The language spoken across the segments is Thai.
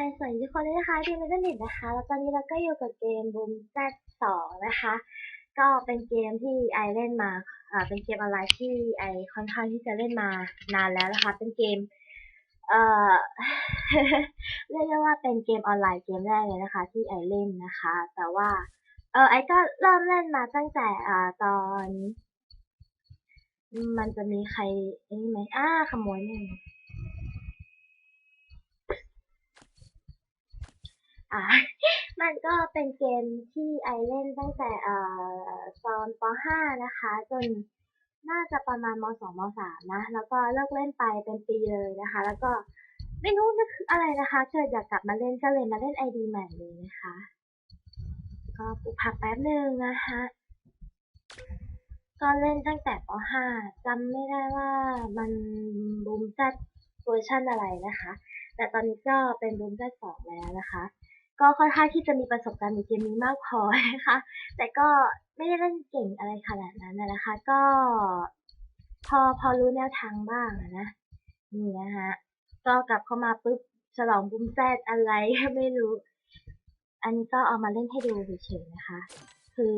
โอเคสวัสดีทุกคนด้วยนะคะที่เมกาเน็ตนะคะ แล้วตอนนี้เราก็อยู่กับเกมบูมแซดสองนะคะ ก็เป็นเกมที่ไอเล่นมา อ่า เป็นเกมออนไลน์ที่ไอค่อนข้างที่จะเล่นมานานแล้วนะคะ เป็นเกม เอ่อ เรียกได้ว่าเป็นเกมออนไลน์เกมแรกเลยนะคะ ที่ไอเล่นนะคะ แต่ว่า เออไอก็เริ่มเล่นมาตั้งแต่ อ่า ตอน มันจะมีใครนี่ไหมอ้าขโมยหนึ่ อ่ามันก็เป็นเกมที่ไอเล่นตั้งแต่เอ่อตอนป .5 นะคะ จนน่าจะประมาณม .2 ม .3 นะ แล้วก็เลิกเล่นไปเป็นปีเลยนะคะ แล้วก็ไม่รู้นึกอะไรนะคะเกิดอยากกลับมาเล่นก็เลยมาเล่นไอดีใหม่เลยนะคะ ก็ปุบพักแป๊บหนึ่งนะคะก็เล่นตั้งแต่ป .5 จำไม่ได้ว่ามันบูมซัดเวอร์ชันอะไรนะคะ แต่ตอนนี้ก็เป็นบูมซัดสองแล้วนะคะ ก็ค่อนข้างที่จะมีประสบการณ์ในเกมนี้มากพอนะคะ แต่ก็ไม่ได้เล่นเก่งอะไรขนาดนั้นนะนะคะ ก็ พอพอรู้แนวทางบ้างนะนี่นะคะก็กลับเข้ามาปุ๊บฉลองบุ้มแซดอะไรไม่รู้ อันนี้ก็เอามาเล่นให้ดูเฉยๆนะคะ คือ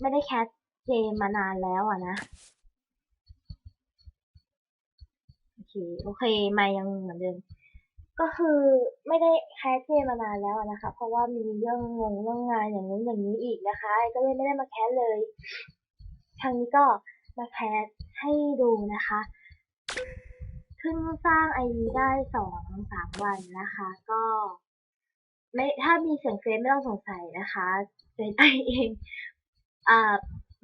ไม่ได้แคสเกมมานานแล้วอะนะโอเคโอเคมายังเหมือนเดิม ก็คือไม่ได้แคสเกมมานานแล้วนะคะ เพราะว่ามีเรื่องงงเรื่องงานอย่างนู้นอย่างนี้อีกนะคะก็เลยไม่ได้มาแคสเลยครั้งนี้ก็มาแคสให้ดูนะคะเพิ่งสร้างไอดีได้สองสามวันนะคะ ก็ไม่ถ้ามีเสียงเฟซไม่ต้องสงสัยนะคะเฟซไอเองอ่า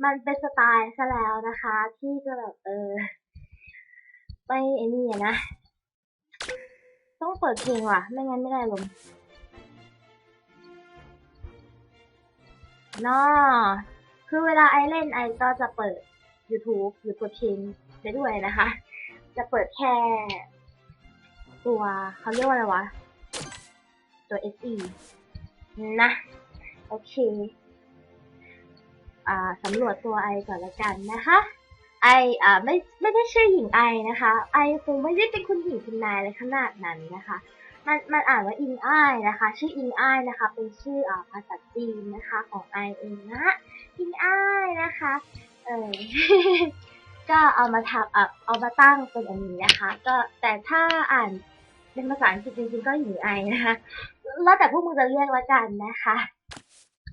มันเป็นสไตล์ซะแล้วนะคะ ที่จะแบบเออไม่ไอ้นี่นะ ต้องเปิดเพลงว่ะ ไม่งั้นไม่ได้ลมนอคือเวลาไอเล่นไอก็จะเปิด YouTube หรือเปิดเพลงไปด้วยนะคะ จะเปิดแค่ ตัวเขาเรียกว่าอะไรวะ ตัว SE นะ โอเค อ่าสำรวจตัวไอก่อนละกันนะคะ ไออ่าไม่ไม่ได้ชื่อหญิงไอนะคะ ไอคงไม่ได้เป็นคุณหญิงคุณนายอะไรขนาดนั้นนะคะ มันมันอ่านว่าอิงอ้ายนะคะ ชื่ออิงอ้ายนะคะ เป็นชื่ออ่าภาษาจีนนะคะของไอเองนะอิงอ้ายนะคะ เออก็เอามาทำเอาเอามาตั้งเป็นอันนี้นะคะ ก็แต่ถ้าอ่านเป็นภาษาอังกฤษจริงๆก็หญิงไอนะคะแล้วแต่พวกมึงจะเรียกละกันนะคะ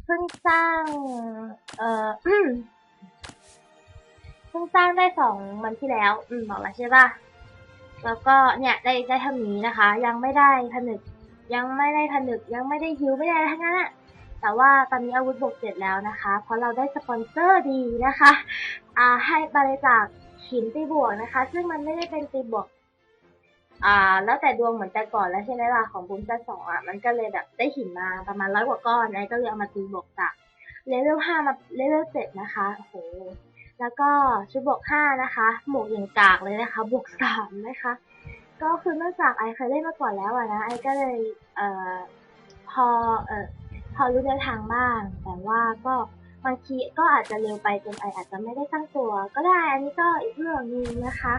เพิ่งสร้าง เอ่อ พิ่งสร้างได้สองวันที่แล้ว อืมบอกแล้วใช่ป่ะแล้วก็เนี่ยได้ได้เท่านี้นะคะ ยังไม่ได้ผนึก ยังไม่ได้ผนึก ยังไม่ได้ฮิวไม่ได้อะไรทั้งนั้นอะแต่ว่าตอนนี้อาวุธบวกเสร็จแล้วนะคะ เพราะเราได้สปอนเซอร์ดีนะคะ อ่าให้บริจาคหินตีบวกนะคะ ซึ่งมันไม่ได้เป็นตีบวก อ่า แล้วแต่ดวงเหมือนแต่ก่อนแล้วใช่ไหมล่ะของบุญจะสองอะมันก็เลยแบบได้หินมาประมาณร้อยกว่าก้อนไอ้ก็เลยเอามาตีบวกจากเลเวลห้ามาเลเวลเจ็ดนะคะโอ้โห แล้วก็ชุดบวกห้านะคะ หมวกอย่างกากเลยนะคะ บวกสามนะคะ ก็คือเนื่องจากไอเคยเล่นมาก่อนแล้วอะนะ ไอก็เลยเอ่อพอเอ่อพอรู้แนวทางบ้าง แต่ว่าก็บางทีก็อาจจะเร็วไปจนไออาจจะไม่ได้ตั้งตัว ก็ได้ อันนี้ก็อีกเรื่องนึงนะคะ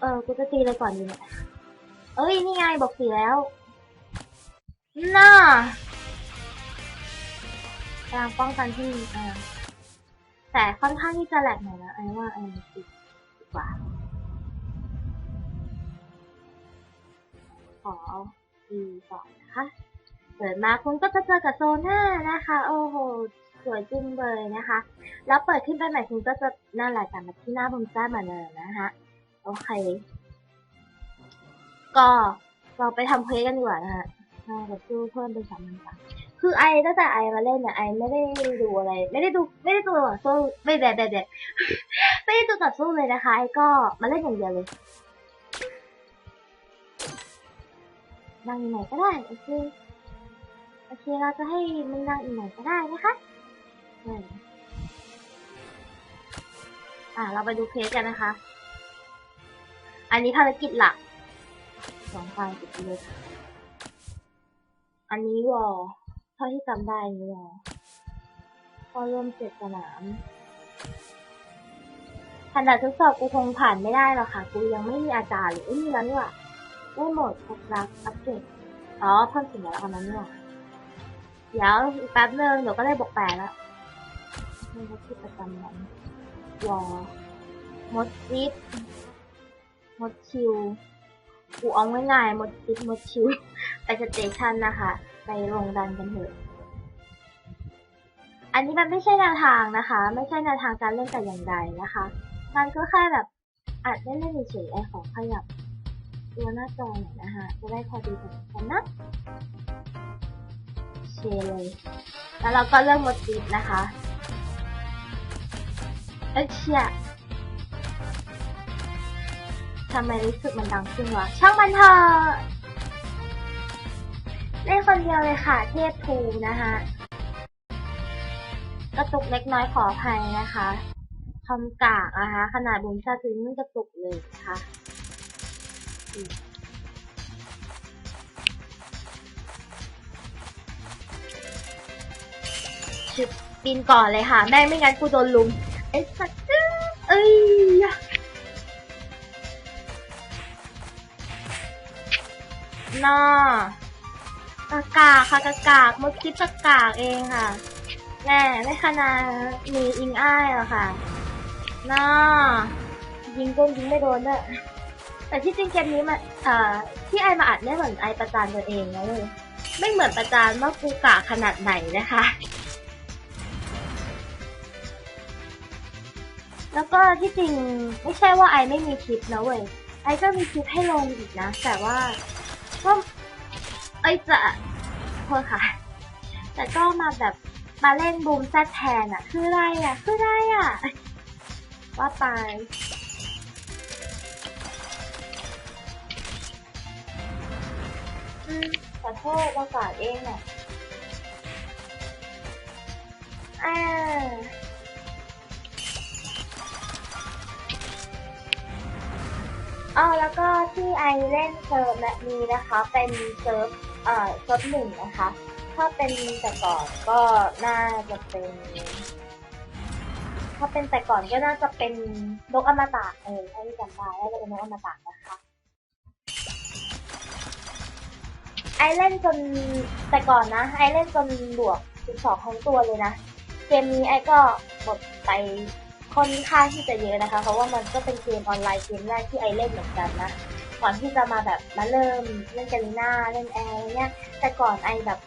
เออกูจะตีอะไรก่อนดีเนี่ย เอ้ย นี่ไงบอกสีแล้ว น่ากำลังป้องกันที่อ่า แต่ค่อนข้างที่จะแหลกหน่อยนะไอ้ว่าไอ้ติดดีกว่า ขอดีก่อนนะคะเปิดมาคุณก็จะเจอกับโซน่านะคะ โอ้โหสวยจุ้งเลยนะคะ แล้วเปิดขึ้นไปใหม่คุณก็จะนั่นแหละกลับมาที่หน้าบุมจ้าเหมือนเดิมนะคะโอเค ก็เราไปทำเควสกันดีกว่านะฮะเราจะสู้เพิ่มเป็นสามพันสาม คือไอตั้งแต่ไอมาเล่นเนี่ยไอไม่ได้ดูอะไร ไม่ได้ดูไม่ได้ดูต่อสู้ไม่แบบแบบแบบไม่ได้ดูต่อสู้เลยนะคะไอก็มาเล่นอย่างเดียวเลยนั่งอยู่ไหนก็ได้โอเคโอเคเราจะให้มึงนั่งอยู่ไหนก็ได้นะคะอออ่าเราไปดูเคสกันนะคะ อันนี้ภารกิจหลักสองไฟติดเลยอันนี้วอล เท่าที่จำได้นี่หรอพอรวมเจ็ดสนามขนาดทดสอบกูคงผ่านไม่ได้หรอกค่ะ กูยังไม่มีอาจารย์หรือไม่มีแล้วนี่หว่ากูด้โหมดพบรักอัปเกรดอ๋อเพิ่มสิ่งแล้วอันนั้นนี่ยเดี๋ยวอีกแป๊บนึงเดี๋ยวก็ได้บอกแปดแล้วนี่ก็คือประจำวันวอมดซิปมดคิว กูเอาง่ายๆมดซิปมดคิว ไปสเตชันนะคะ ไปลงดันกันเถอะ อันนี้มันไม่ใช่แนวทางนะคะ ไม่ใช่แนวทางการเล่นแต่อย่างใดนะคะ มันก็แค่แบบอัดเล่นๆเฉยๆไอของขยับตัวหน้าจอหน่อยนะคะจะได้พอดีกันนะเชเลย แล้วเราก็เลือกโมจิฟนะคะเอ้เชี่ยทำไมรู้สึกมันดังขึ้นวะ ช่างมันเถอะ เล่นคนเดียวเลยค่ะ เทพภูนะคะกระตุกเล็กน้อยขออภัยนะคะคำกากนะคะขนาดบุญชาตินี่กระตุกเลยนะคะอืมชึบปีนก่อนเลยค่ะ แม่ไม่งั้นกูโดนลุมไอ้สัตว์เอ้ยน่า กากาค่ะกากากมดคิดกากากเองค่ะแน่ไม่ขนาดมีอิงอ้ายหรอกค่ะน่ายิงก็ยิงไม่โดนด้วยแต่ที่จริงเกมนี้มันเอ่อที่ไอมาอัดเนี่ยเหมือนไอประจานตัวเองนะเลยไม่เหมือนประจานว่ากูกะขนาดไหนนะคะ แล้วก็ที่จริงไม่ใช่ว่าไอไม่มีคลิปนะเว้ยไอก็มีคลิปให้ลงอีกนะ แต่ว่าก็ ไอจะโทษค่ะ แต่ก็มาแบบมาเล่นบูมแซดแทนอะคือไรอะคือไรอะว่าไปอืมขอโทษประกาศเองอะอ่าอ๋อแล้วก็ที่ไอเล่นเซิร์ฟแบบนี้นะคะ เป็นเซิร์ฟ อ่อเซิร์ฟหนึ่งนะคะ ถ้าเป็นแต่ก่อนก็น่าจะเป็น ถ้าเป็นแต่ก่อนก็น่าจะเป็นนกอมตะเออถ้าที่จำได้น่าจะเป็นนกอมตะนะคะไอเล่นจนแต่ก่อนนะไอเล่นจนบวก12ทั้งตัวเลยนะเกมนี้ไอก็หมดไปค่อนข้างที่จะเยอะนะคะ เพราะว่ามันก็เป็นเกมออนไลน์เกมแรกที่ไอเล่นเหมือนกันนะ ก่อนที่จะมาแบบมาเริ่มเล่นกาลิน่าเล่นแอร์เนี่ยแต่ก่อนไอแบบ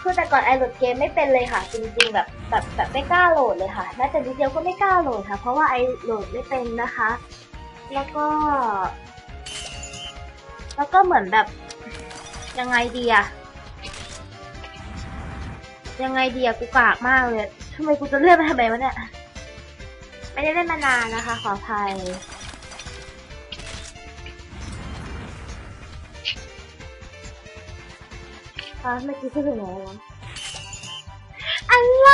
คือแต่ก่อนไอโหลดเกมไม่เป็นเลยค่ะ จริงๆแบบแบบแบบไม่กล้าโหลดเลยค่ะแม้แต่ดิเดียวก็ไม่กล้าโหลดค่ะ เพราะว่าไอโหลดไม่เป็นนะคะ แล้วก็ แล้วก็เหมือนแบบยังไงดีอะยังไงดีอะกูกากมากเลยทำไมกูจะเลื่อนไปทำไมวะเนี่ยไม่ได้เล่นมานานนะคะ ขออภัย อะเมื่อกี้พูดถึงไหนวะอะไร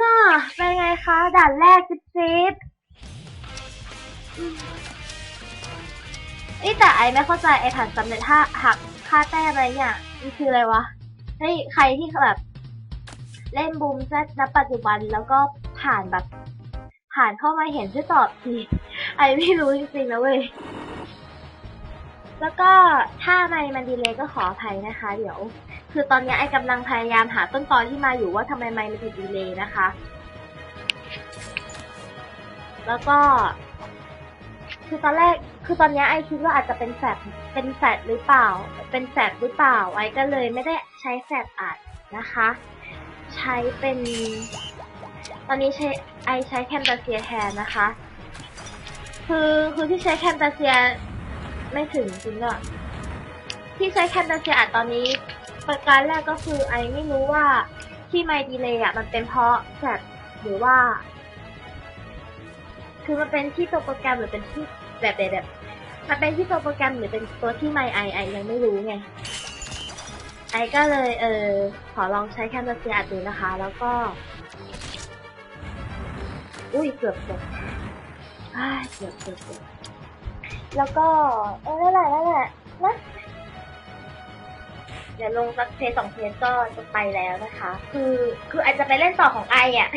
น่าเป็นไงคะ ด่านแรกจิ๊บจิ๊บอืมเอ้ยแต่ไอไม่เข้าใจไอผ่านสำเร็จถ้าหักค่าแต้มอะไรเนี่ยมันคืออะไรวะเฮ้ยใครที่แบบ เล่นบูมแซดณปัจจุบันแล้วก็ผ่านแบบ ผ่านเข้ามาเห็นช่วยตอบทีไอไม่รู้จริงๆนะเว้ย แล้วก็ถ้าไม่มันดีเลยก็ขออภัยนะคะ เดี๋ยว คือตอนนี้ไอ้กำลังพยายามหาต้นตอที่มาอยู่ว่าทำไมไม่มันถึงดีเลยนะคะ แล้วก็ คือตอนแรกคือตอนนี้ไอคิดว่าอาจจะเป็นแฟดเป็นแฟดหรือเปล่า เป็นแฟดหรือเปล่าไอก็เลยไม่ได้ใช้แฟดอัดนะคะ ใช้เป็น ตอนนี้ใช้ไอใช้แคมตาเซียแทนนะคะ คือคือที่ใช้แคมตาเซีย ไม่ถึงจริงอะที่ใช้แคมตาเซียอัดตอนนี้ ประการแรกก็คือไอไม่รู้ว่าที่ไมดีเลยอะมันเป็นเพราะแฟลหรือว่า คือมันเป็นที่ตัวโปรแกรมหรือเป็นที่แบบแบบแบบมันเป็นที่ตัวโปรแกรมหรือเป็นตัวที่ไมไอไอยังไม่รู้ไงไอก็เลยเออขอลองใช้แคมตาเซียอัดดูนะคะ แล้วก็ อุ้ยเกือบเกือบอ้าเกือบเกือบเกือบ แล้วก็เออนั่นแหละนั่นแหละนะเดี๋ยวลงสักเทสสองเทสก็จะไปแล้วนะคะ คือคืออาจจะไปเล่นต่อของไออะ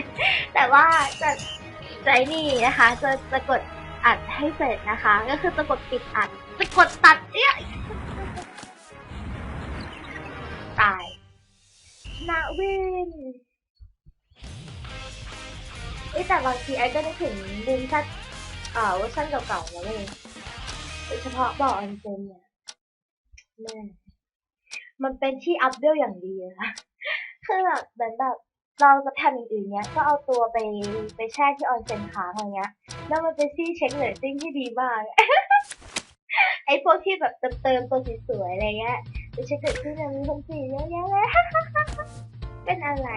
แต่ว่าจะจะไอ้นี่นะคะ จะจะกดอัดให้เสร็จนะคะ ก็คือจะกดปิดอัด จะกดตัดเอี้ยตายนาวินเอ้ยแต่บางทีไอ้ก็นึกถึงดินชัดเอ่อเวอร์ชันเก่าๆแล้วเลยโดย เฉพาะบ่อออนเซนเนี่ยแม่มันเป็นที่อัพเดลอย่างดีอะค่ะคือแบบเหมือนแบบเราจะทำอย่างอื่นเนี้ย ก็เอาตัวไปไปแช่ที่ออนเซนค้างอะไรเงี้ย แล้วมันเป็นซี่เช็คเลตติ้งที่ดีมาก ไอ้พวกที่แบบเติมเติมตัวสวยๆอะไรเงี้ยไปเช็คเลตติ้งมันมีคนสีเยอะแยะเลยเป็นอะไร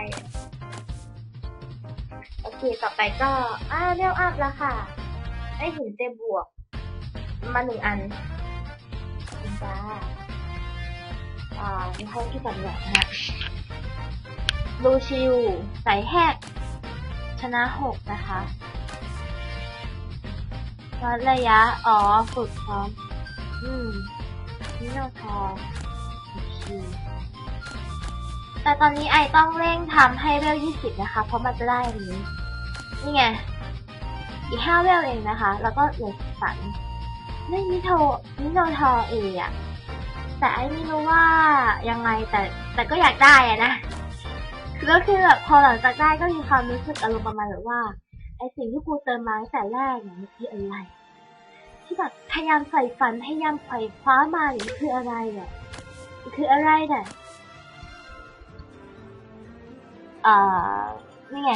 โอเค ต่อไปก็อ้าวเรียวอัพแล้วค่ะ ไอหินเต็มบวก มาหนึ่งอันคุณจ้าอ่านี่เขาที่สำรวจนะฮะลูชิวสายแหก ชนะหกนะคะวัดระยะ อ๋อ ฝึกซ้อม อืมนี่เราทอโอเคแต่ตอนนี้ไอต้องเร่งทำให้เวลยี่สิบนะคะ เพราะมันจะได้อันนี้ นี่ไง อีกห้าเวลเองนะคะ แล้วก็เหลือสั นนี่มิโทมิโนทอเออะแต่ไอ้ไม่รู้ว่ายังไงแต่แต่ก็อยากได้อะนะคือก็คือแบบพอหลังจากได้ก็มีความรู้สึกอารมณ์ประมาณแบบว่าไอ้สิ่งที่กูเติมมาตั้งแต่แรกเนี่ยมันคืออะไรที่แบบพยายามใส่ฝันพยายามไขว่คว้ามาเนี่ยคืออะไรเนี่ยคืออะไรเนี่ยเอ่อนี่ไง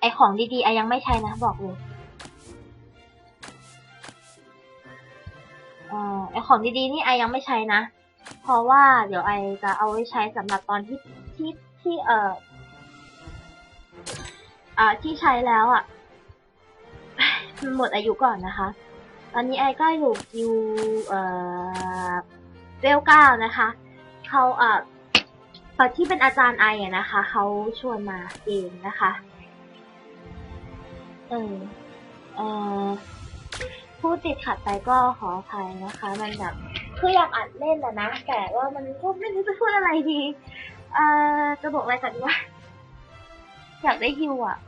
ไอของดีๆไอยังไม่ใช้นะบอกเลยอ่อไอของดีๆนี่ไอยังไม่ใช้นะ เพราะว่าเดี๋ยวไอจะเอาไว้ใช้สำหรับตอนที่ที่ที่เอ่ออ่าที่ใช้แล้วอะหมดอายุก่อนนะคะ ตอนนี้ไอก็อยู่อยู่เอ่อเวลเก้านะคะ เขาเอ่อ ที่เป็นอาจารย์ไออะนะคะ เขาชวนมาเองนะคะ เออเออพูดติดขัดไปก็ขออภัยนะคะ มันแบบคืออยากอัดเล่นแหละนะ แต่ว่ามันก็ไม่รู้จะพูดอะไรดี เอ่อ จะบอกอะไรก่อนดีว่า อยากได้ฮิวอะ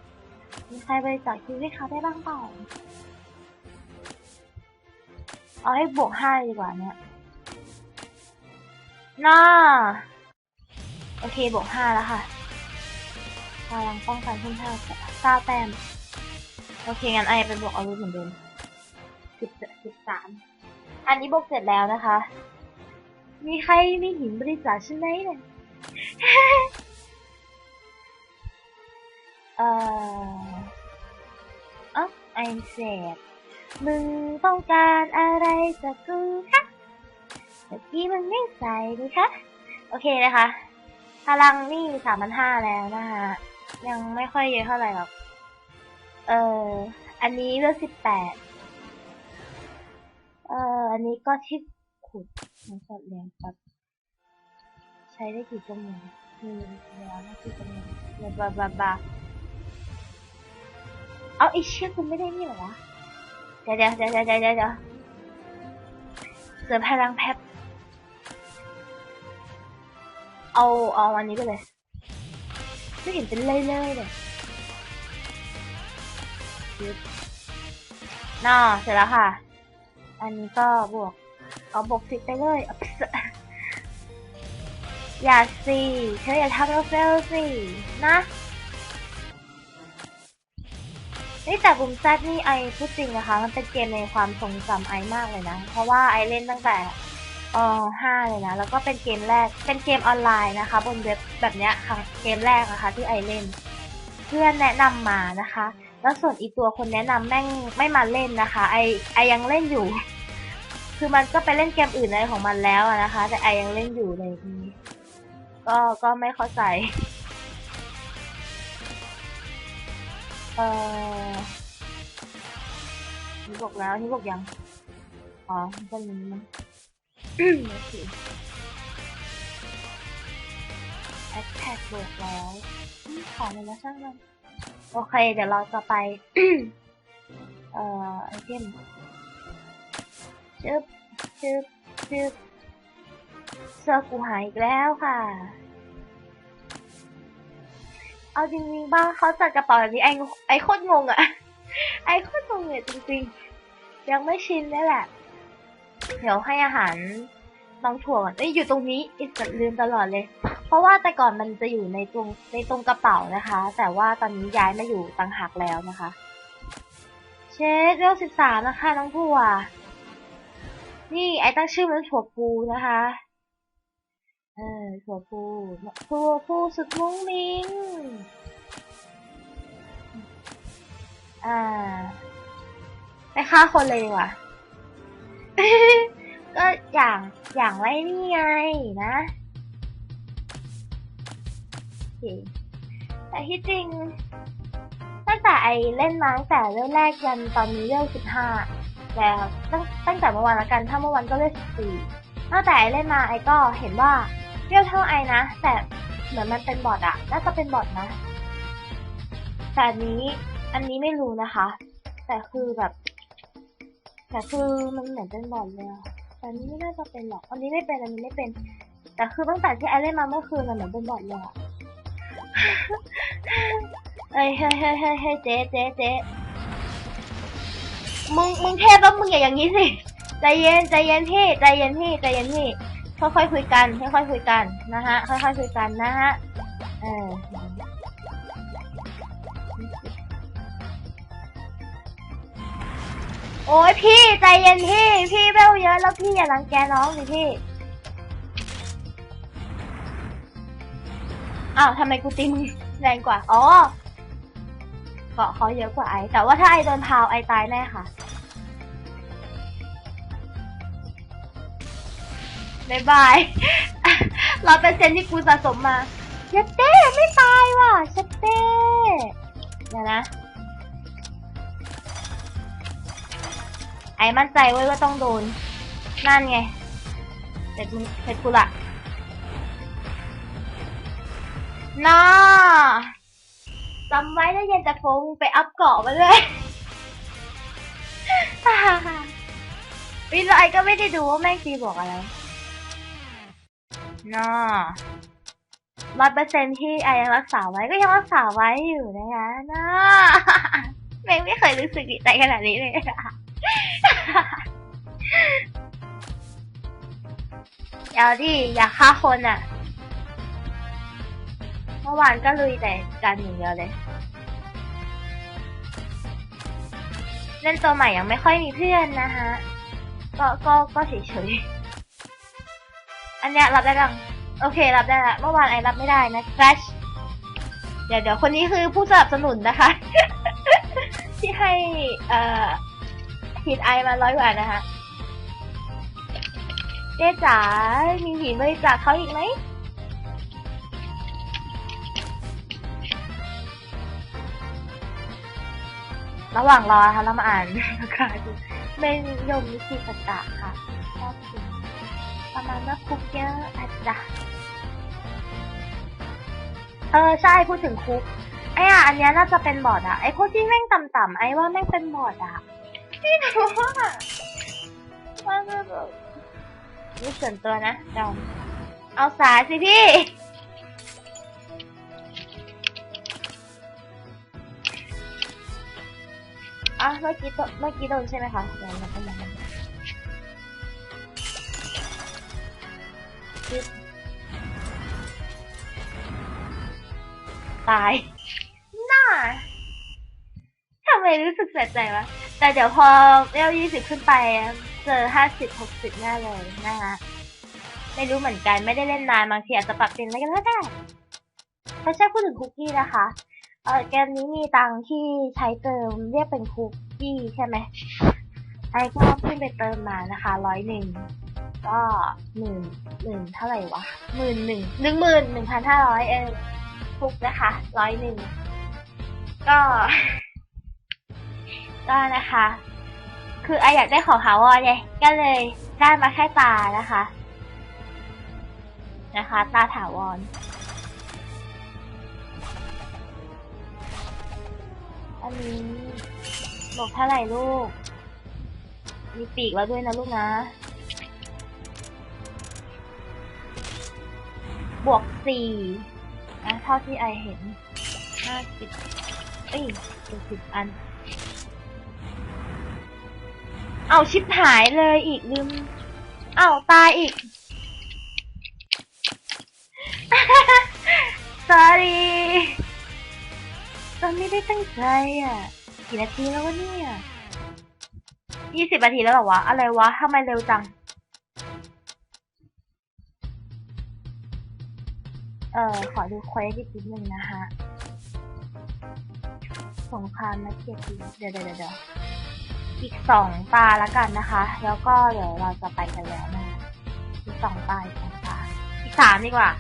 มีใครบริจาคฮิวให้เขาได้บ้างเปล่า เอาให้บวกห้าดีกว่าเนี่ยน่า โอเคบวกห้าแล้วค่ะพลังป้องกันเพิ่มเท่าเก้าแต้ม โอเค งั้นไอไปบวกอาวุธเหมือนเดิมสิบสิบสาม อันนี้บวกเสร็จแล้วนะคะ มีใครมีหินบริจาคใช่ไหมเนี่ยเอ่ออ๋อไอเสร็จมึงต้องการอะไรจากกูคะเมื่อกี้มึงไม่ใส่นี่คะ โอเคนะคะ พลังนี่สามพันห้าแล้วนะคะยังไม่ค่อยเยอะเท่าไหร่หรอก เอออันนี้เลือกสิบแปดเอออันนี้ก็ที่ขุดมันสัตว์เลี้ยงครับ ใช้ได้กี่ชั่วโมงคือเวลาไม่กี่ชั่วโมงบาบาบาเอาไอเชี่ยคุณไม่ได้นี่หรอวะเดี๋ยวเดี๋ยวเดี๋ยวเดี๋ยวเดี๋ยวเดี๋ยวเสริมพลังแพบ เอาเอาอันนี้ไปเลย ไม่เห็นเป็นเลยเลยเลยยึดน่าเสร็จแล้วค่ะ อันนี้ก็บวก เอาบวกสิบไปเลยอัพสอย่าสิเธออย่าทำเราเฟลสิ นะนี่แต่บุมแซดนี่ไอพูดจริงนะคะ มันเป็นเกมในความทรงจำไอมากเลยนะ เพราะว่าไอเล่นตั้งแต่ ออห้าเลยนะ แล้วก็เป็นเกมแรก เป็นเกมออนไลน์นะคะ บนเว็บแบบเนี้ยครั้งเกมแรกนะคะ ที่ไอเล่น เพื่อนแนะนำมานะคะ แล้วส่วนอีตัวคนแนะนำแม่งไม่มาเล่นนะคะ ไอไอยังเล่นอยู่ คือมันก็ไปเล่นเกมอื่นอะไรของมันแล้วนะคะ แต่ไอยังเล่นอยู่เลยนี้ก็ก็ไม่เข้าใจ เออนี่บอกแล้วนี่บอกยัง อ๋อมันก็นี้มั้ง แอคแท็กบวกแล้วอืมขอเลยนะช่างมัน โอเค เดี๋ยวเราจะไป เอ่อ ไอเทมชึบชึบชึบเสื้อกูหายอีกแล้วค่ะ เอาจริงๆบ้างเขาจัดกระเป๋าแบบนี้ไอไอโคตรงงอะไอโคตรงงเลยจริงๆ ยังไม่ชินเลยแหละ เดี๋ยวให้อาหารน้องถั่วก่อนเอ้ยอยู่ตรงนี้อิสลืมตลอดเลย เพราะว่าแต่ก่อนมันจะอยู่ในตรงในตรงกระเป๋านะคะ แต่ว่าตอนนี้ย้ายมาอยู่ต่างหากแล้วนะคะ เชฟเวลสิบสามนะคะน้องถั่ว นี่ไอตั้งชื่อมันถั่วพูนะคะเออถั่วพูถั่วพูสุดมุ้งมิ้งอ่าไปฆ่าคนเลยดีกว่า ก็อย่างอย่างไรนี่ไงนะแต่ที่จริงตั้งแต่ไอเล่นมาตั้งแต่เรื่องแรกยันตอนนี้เรื่องสิบห้าแล้วตั้งตั้งแต่เมื่อวานละกัน ถ้าเมื่อวานก็เรื่องสิบสี่ตั้งแต่ไอเล่นมาไอก็เห็นว่าเรียวเท่าไอนะ แต่เหมือนมันเป็นบอทอะน่าจะเป็นบอทนะแต่อันนี้อันนี้ไม่รู้นะคะ แต่คือแบบ แต่คือมันเหมือนเป็นบอทเลยอะแต่อันนี้ไม่น่าจะเป็นหรอก อันนี้ไม่เป็น อันนี้ไม่เป็น แต่คือตั้งแต่ที่ไอเล่นมาเมื่อคืนมันเหมือนเป็นบอทเลยอะเอ้ยเฮ้ยเฮ้ยเฮ้ยเฮ้ยเจ๊เจ๊เจ๊มึง มึงเทพแล้วมึงอย่าอย่างนี้สิ ใจเย็น ใจเย็นพี่ ใจเย็นพี่ ใจเย็นพี่ ค่อยๆคุยกัน ค่อยๆคุยกันนะฮะ ค่อยๆคุยกันนะฮะ เออ โอ้ยพี่ใจเย็นพี่ พี่เวลเยอะแล้วพี่อย่ารังแกน้องสิพี่ อ้าวทำไมกูตีมึงแรงกว่า อ๋อเกาะเขาเยอะกว่าไอ แต่ว่าถ้าไอโดนพาวไอตายแน่ค่ะบายบายร้อยเปอร์เซ็นที่กูสะสมมาเชดเต้ไม่ตายว่ะเชดเต้เดี๋ยวนะ มั่นใจไว้ว่าต้องโดน นั่นไงเสร็จเสร็จกูละน่าจำไว้นะเย็นแต่ฟงไปอัพเกาะมาเลยวินไอก็ไม่ได้ดูว่าแม่งตีบอกอะไรน่าร้อยเปอร์เซ็นที่ไอยังรักษาไว้ก็ยังรักษาไว้อยู่นะคะน่าแม่งไม่เคยรู้สึกดีใจขนาดนี้เลย เดี๋ยวดิอย่าฆ่าคนอะ เมื่อวานก็ลุยแต่การอย่างเดียวเลย เล่นตัวใหม่ยังไม่ค่อยมีเพื่อนนะฮะ ก็ก็ก็เฉยๆ อันเนี้ยรับได้ยังโอเครับได้ละเมื่อวานไอรับไม่ได้นะ Crash เดี๋ยวเดี๋ยวคนนี้คือผู้สนับสนุนนะคะ ที่ให้เอ่อ หินไอมาร้อยกว่านะคะเจ๊จ๋า มีหินบริจาคเขาอีกไหมระหว่างรอนะคะเรามาอ่านราคาดูเมนยมนิชิสตะค่ะชอบกินประมาณว่าคุกเยอะอาจจะเออใช่พูดถึงคุกไอ้อะอันเนี้ยน่าจะเป็นบอดอะไอ้พวกที่แม่งต่ำๆไอ้ว่าแม่งเป็นบอดอะ พี่รู้ว่าว่าแบบนี่ส่วนตัวนะดอมเอาสายสิพี่ อะเมื่อกี้เมื่อกี้โดนใช่ไหมคะเดี๋ยวเราไปยังตาย น่าทำไมรู้สึกเสียใจวะ แต่เดี๋ยวพอเลเวลยี่สิบขึ้นไป เจอห้าสิบหกสิบแน่เลยนะคะไม่รู้เหมือนกันไม่ได้เล่นนานบางทีอาจจะปรับเปลี่ยนอะไรกันก็ได้ถ้าใช่พูดถึงคุกกี้นะคะเออเกมนี้มีตังที่ใช้เติมเรียกเป็นคุกกี้ใช่ไหมไอ้ก็เพิ่งไปเติมมานะคะร้อยหนึ่งก็หมื่นหมื่นเท่าไหร่วะหมื่นหนึ่งหนึ่งหมื่นหนึ่งพันห้าร้อยเออคุกนะคะร้อยหนึ่งก็ ก็นะคะ คือไออยากได้ของหาวอไงก็เลยได้มาแค่ตานะคะ นะคะ ตาถาวรอันนี้บอกเท่าไหร่ลูก มีปีกแล้วด้วยนะลูกนะ บวกสี่นะเท่าที่ไอเห็นห้าสิบเอ้ยเจ็ดสิบอัน เอาชิปหายเลยอีกลืม เอาตายอีก sorry ตอนไม่ได้ตั้งใจอะ กี่นาทีแล้ววะเนี่ยยี่สิบนาทีแล้วเหรอวะ อะไรวะทำไมเร็วจัง เออขอดูเควสอีกนิดนึงนะคะสงครามนักเกียรติเดี๋ยวเดี๋ยวเดี๋ยว อีกสองตาแล้วกันนะคะ แล้วก็เดี๋ยวเราจะไปกันแล้วนะอีกสองตาอีกสองตาอีกสามดีกว่า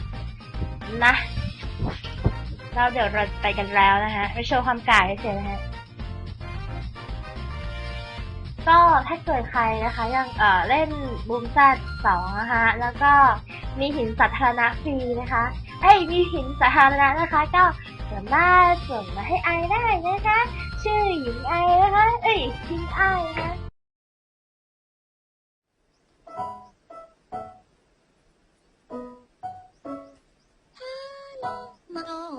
นะแล้วเดี๋ยวเราจะไปกันแล้วนะฮะไปโชว์ความกายเฉยนะฮะก็ถ้าเกิดใครนะคะยังเอ่อเล่นบูมซัดสองนะคะแล้วก็มีหินสาธารณะฟรีนะคะเอ้ยมีหินสาธารณะนะคะ ก็สามารถส่งมาให้ไอได้นะคะ ชื่อหญิงไอนะคะ เอ้ยหญิงไอนะคะ 窓を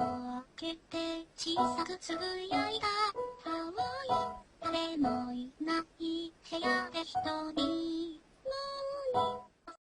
開けて小さくつぶやいた「青い誰もいない部屋で一人